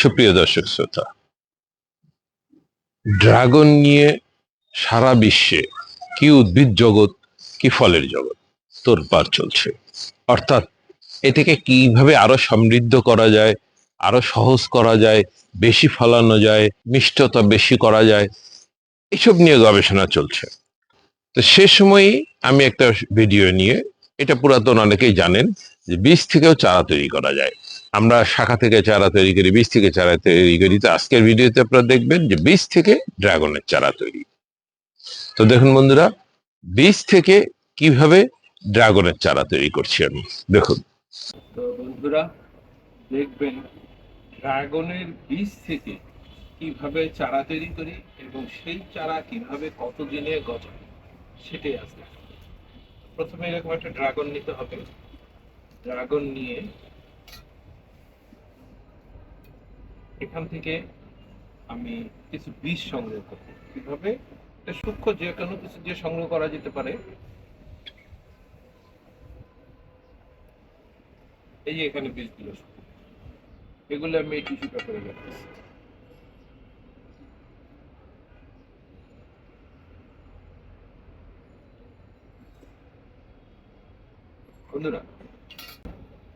সুপ্রিয় দর্শক শ্রোতা, ড্রাগন নিয়ে সারা বিশ্বে কি উদ্ভিদ জগৎ, কি ফলের জগৎ তোরপাড় চলছে। অর্থাৎ এটাকে কীভাবে আরও সমৃদ্ধ করা যায়, আরও সহজ করা যায়, বেশি ফলানো যায়, মিষ্টতা বেশি করা যায়, এসব নিয়ে গবেষণা চলছে। তো সে সময়ই আমি একটা ভিডিও নিয়ে, এটা পুরাতন অনেকেই জানেন, যে বীজ থেকেও চারা তৈরি করা যায়। আমরা শাখা থেকে চারা তৈরি করি, বীজ থেকে চারা তৈরি করি। তো আজকের ভিডিওতে আপনারা দেখবেন যে বীজ থেকে ড্রাগনের চারা তৈরি। তো দেখুন বন্ধুরা, বীজ থেকে কীভাবে ড্রাগনের চারা তৈরি করছি আমি, দেখুন। তো বন্ধুরা, দেখবেন ড্রাগনের বীজ থেকে কীভাবে চারা তৈরি করি এবং সেই চারা কীভাবে কত দিনে গজায়, সেটাই আছে প্রথমে এরকম একটা ড্রাগন নিতে হবে। ড্রাগন নিয়ে এখান থেকে আমি কিছু বীজ সংগ্রহ করব। কীভাবে? এটা সূক্ষ্ম যে কোনো কিছু দিয়ে সংগ্রহ করা যেতে পারে। এই যে এখানে বীজগুলো এগুলো আমি এই টিস্যু পেপারে রাখতেছি। বন্ধুরা,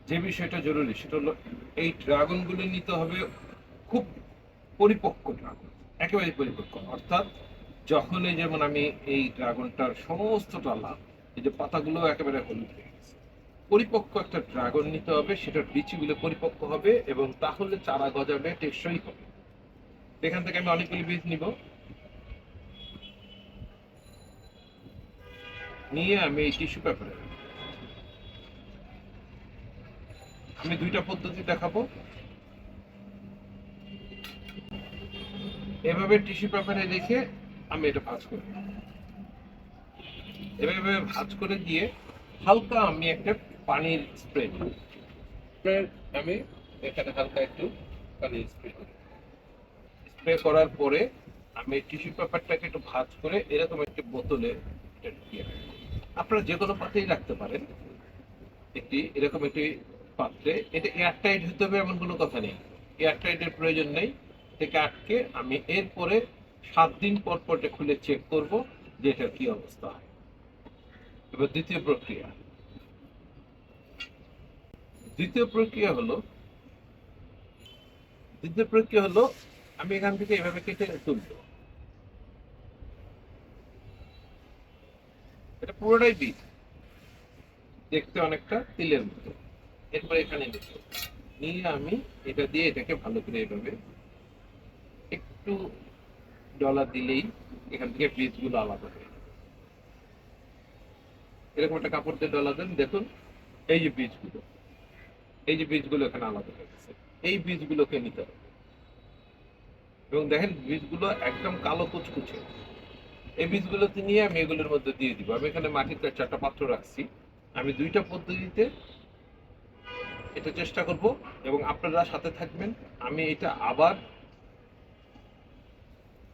যে বিষয়টা জরুরি, সেটা হলো এই ড্রাগনগুলো নিতে হবে খুব পরিপক্ক ড্রাগন একেবারে পরিপক্ক। অর্থাৎ যখন এই যেমন আমি এই ড্রাগনটার সমস্ত ডালা এই যে পাতাগুলো একেবারে হলুদ হয়ে গেছে। পরিপক্ক একটা ড্রাগন নিতে হবে, সেটার বিচিগুলো পরিপক্ক হবে এবং তাহলে চারা গজাবে, টেকসই হবে। এখান থেকে আমি অনেকগুলি বীজ নিব। নিয়ে আমি এই টিস্যু পেপারে আমি দুইটা পদ্ধতি দেখাবো। এভাবে টিস্যু পেপারে রেখে আমি এটা ভাজ করি। এভাবে ভাঁজ করে দিয়ে হালকা আমি একটা পানির স্প্রে আমি এখানে হালকা একটু পানির স্প্রে করি। স্প্রে করার পরে আমি টিস্যু পেপারটাকে একটু ভাঁজ করে এরকম একটি বোতলে আপনারা যে কোনো পাত্রেই রাখতে পারেন। একটি এরকম একটি পাত্রে। এটা এয়ারটাইট হতে হবে এমন কোনো কথা নেই। এয়ারটাইটের প্রয়োজন নেই। থেকে আটকে আমি এরপরে সাত দিন পর পর খুলে চেক করব যে এটার কি অবস্থা। হয় এবার দ্বিতীয় প্রক্রিয়া। দ্বিতীয় প্রক্রিয়া হলো, দ্বিতীয় প্রক্রিয়া হলো আমি এখান থেকে এভাবে কেটে তুলব। এটা পুরোটাই বীজ। দেখতে অনেকটা তিলের মতো। এরপর এখানে নিয়ে আমি এটা দিয়ে এটাকে ভালো করে এভাবে একটু ডলার দিলেই এখান থেকে বীজগুলো আলাদা হয়ে। এরকম একটা কাপড় দিয়ে ডলা দেন, দেখুন, এই যে বীজগুলো এই যে বীজগুলো এখানে আলাদা হয়ে গেছে। এই বীজগুলোকে নিতে হবে। এবং দেখেন বীজগুলো একদম কালো কুচকুচে। এই বীজগুলোতে নিয়ে আমি এগুলোর মধ্যে দিয়ে দিব। আমি এখানে মাটিতে চারটা পাত্র রাখছি। আমি দুইটা পদ্ধতিতে এটা চেষ্টা করব এবং আপনারা সাথে থাকবেন। আমি এটা আবার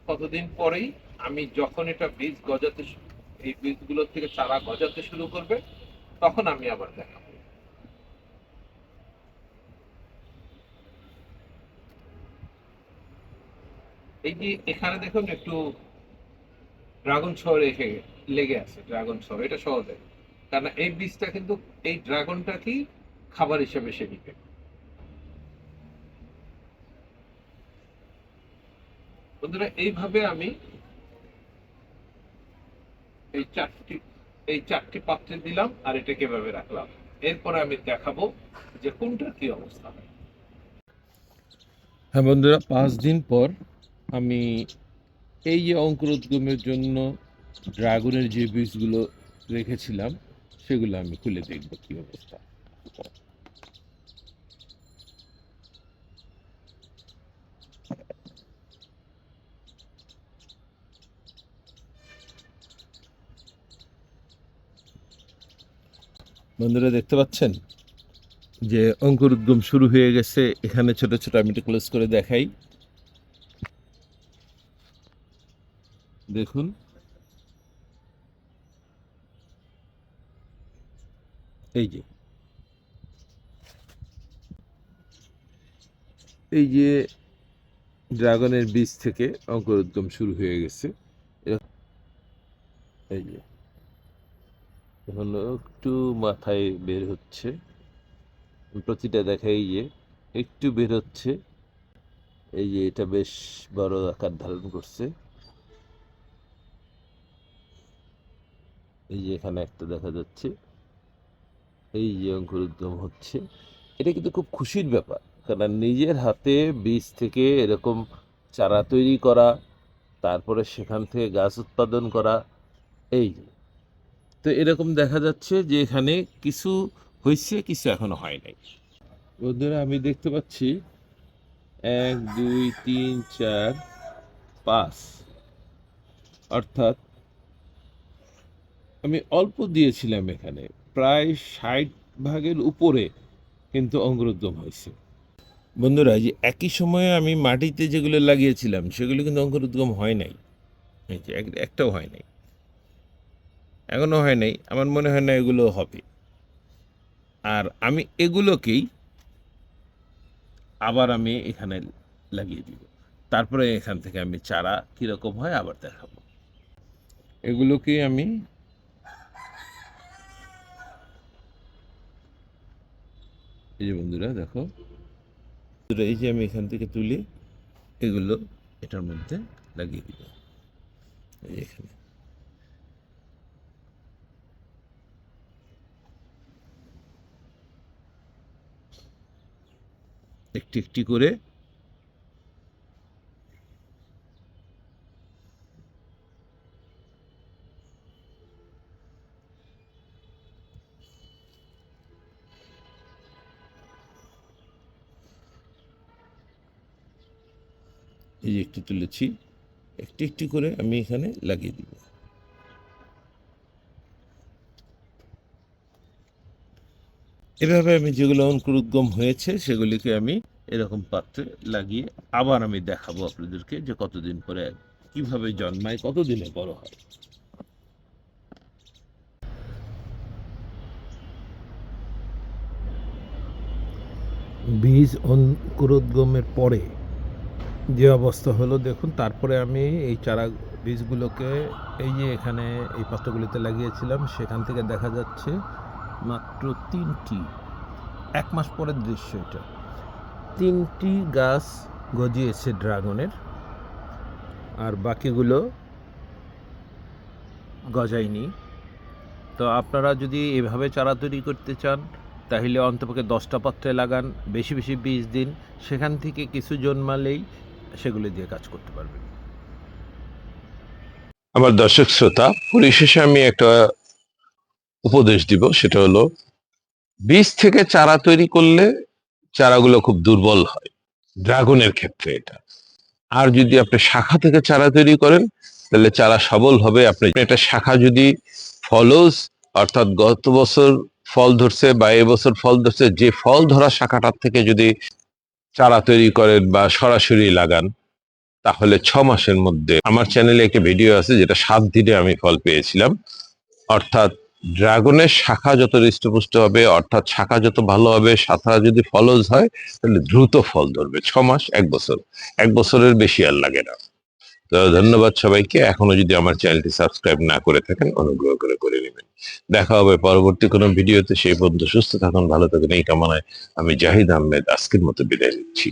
কতদিন পরেই আমি যখন এটা বীজ গজাতে এই বীজগুলো থেকে চারা গজাতে শুরু করবে, তখন আমি আবার দেখাবো। এই যে এখানে দেখুন একটু ড্রাগন ছ রেখে লেগে আছে, ড্রাগন ছ এটা সহজে। কারণ এই বীজটা কিন্তু এই ড্রাগনটাকেই খাবার হিসেবে সে নিবে। বন্ধুরা, এইভাবে আমি এই চারটি এই চারটি পাত্রে দিলাম আর এটাকে এভাবে রাখলাম। এরপরে আমি দেখাবো যে কোনটার কি অবস্থা হ্যাঁ। বন্ধুরা, পাঁচ দিন পর আমি এই যে অঙ্কুরোদ্গমের জন্য ড্রাগনের যে বীজগুলো রেখেছিলাম, সেগুলো আমি খুলে দেখব কি অবস্থা। বন্ধুরা দেখতে পাচ্ছেন? যে অঙ্কুর উদ্গম শুরু হয়ে গেছে। এখানে ছোট ছোট আমি একটু ক্লোজ করে দেখাই। দেখুন। এই যে। এই যে ড্রাগনের বীজ থেকে অঙ্কুরোদ্গম শুরু হয়ে গেছে। এই যে। এখন একটু মাথায় বের হচ্ছে। প্রতিটা দেখা এই যে, একটু বের হচ্ছে। এই যে, এটা বেশ বড় আকার ধারণ করছে। এই যে, এখানে একটা দেখা যাচ্ছে। এই যে, অঙ্কুরোদ্গম হচ্ছে। এটা কিন্তু খুব খুশির ব্যাপার কারণ নিজের হাতে বীজ থেকে এরকম চারা তৈরি করা, তারপরে সেখান থেকে গাছ উৎপাদন করা, এই। তো এরকম দেখা যাচ্ছে যে এখানে কিছু হয়েছে, কিছু এখনও হয় নাই। বন্ধুরা, আমি দেখতে পাচ্ছি এক, দুই, তিন, চার, পাঁচ। অর্থাৎ আমি অল্প দিয়েছিলাম এখানে, প্রায় ষাট ভাগের উপরে কিন্তু অঙ্কুরোদ্গম হয়েছে। বন্ধুরা যে একই সময়ে আমি মাটিতে যেগুলো লাগিয়েছিলাম, সেগুলো কিন্তু অঙ্কুরোদ্গম হয় নাই। একটাও হয় নাই। এখনও হয় নাই, আমার মনে হয় না এগুলো হবে। আর আমি এগুলোকেই আবার আমি এখানে লাগিয়ে দিব। তারপরে এখান থেকে আমি চারা কীরকম হয় আবার দেখাবো। এগুলোকে আমি এই যে বন্ধুরা, দেখো। এই যে আমি এখান থেকে তুলে এগুলো এটার মধ্যে লাগিয়ে দিব। এখানে। একটি একটি করে এই যে একটি তুলেছি একটি একটি করে আমি এখানে লাগিয়ে দিব। এভাবে আমি যেগুলো অঙ্কুরোদ্গম হয়েছে, সেগুলিকে আমি এরকম পাত্রে লাগিয়ে আবার আমি দেখাবো আপনাদেরকে যে কতদিন পরে কীভাবে জন্মায়, কতদিনে বড় হয়। বীজ অঙ্কুরোদ্গমের পরে যে অবস্থা হলো, দেখুন, তারপরে আমি এই চারা বীজগুলোকে এই যে এখানে এই পাত্রগুলিতে লাগিয়েছিলাম, সেখান থেকে দেখা যাচ্ছে মাত্র তিনটি। এক মাস পরের দৃশ্য এটা। তিনটি গাছ গজিয়েছে ড্রাগনের, আর বাকিগুলো গজায়নি। তো আপনারা যদি এভাবে চারা তৈরি করতে চান, তাহলে অন্তপক্ষে দশটা পাত্রে লাগান, বেশি বেশি বীজ দিন, সেখান থেকে কিছু জন্মালেই সেগুলো দিয়ে কাজ করতে পারবেন। আমার দর্শক শ্রোতা, পরিশেষে আমি একটা উপদেশ দিব, সেটা হলো বীজ থেকে চারা তৈরি করলে চারাগুলো খুব দুর্বল হয়, ড্রাগনের ক্ষেত্রে এটা। আর যদি আপনি শাখা থেকে চারা তৈরি করেন, তাহলে চারা সবল হবে। আপনি একটা শাখা যদি ফলস, অর্থাৎ গত বছর ফল ধরছে বা এবছর ফল ধরছে, যে ফল ধরা শাখাটার থেকে যদি চারা তৈরি করেন বা সরাসরি লাগান, তাহলে ছ মাসের মধ্যে, আমার চ্যানেলে একটা ভিডিও আছে, যেটা সাত দিনে আমি ফল পেয়েছিলাম। অর্থাৎ ড্রাগনের শাখা যত হৃষ্টপুষ্ট হবে, অর্থাৎ শাখা যত ভালো হবে শাখা যদি ফলজ হয়, তাহলে দ্রুত ফল ধরবে। ছ মাস, এক বছর। এক বছরের বেশি আর লাগে না। তো ধন্যবাদ সবাইকে। এখনও যদি আমার চ্যানেলটি সাবস্ক্রাইব না করে থাকেন, অনুগ্রহ করে করে নেবেন। দেখা হবে পরবর্তী কোনো ভিডিওতে। সেই পর্যন্ত সুস্থ থাকুন, ভালো থাকুন। এই কামনায় আমি জাহিদ আহমেদ আজকের মতো বিদায় নিচ্ছি।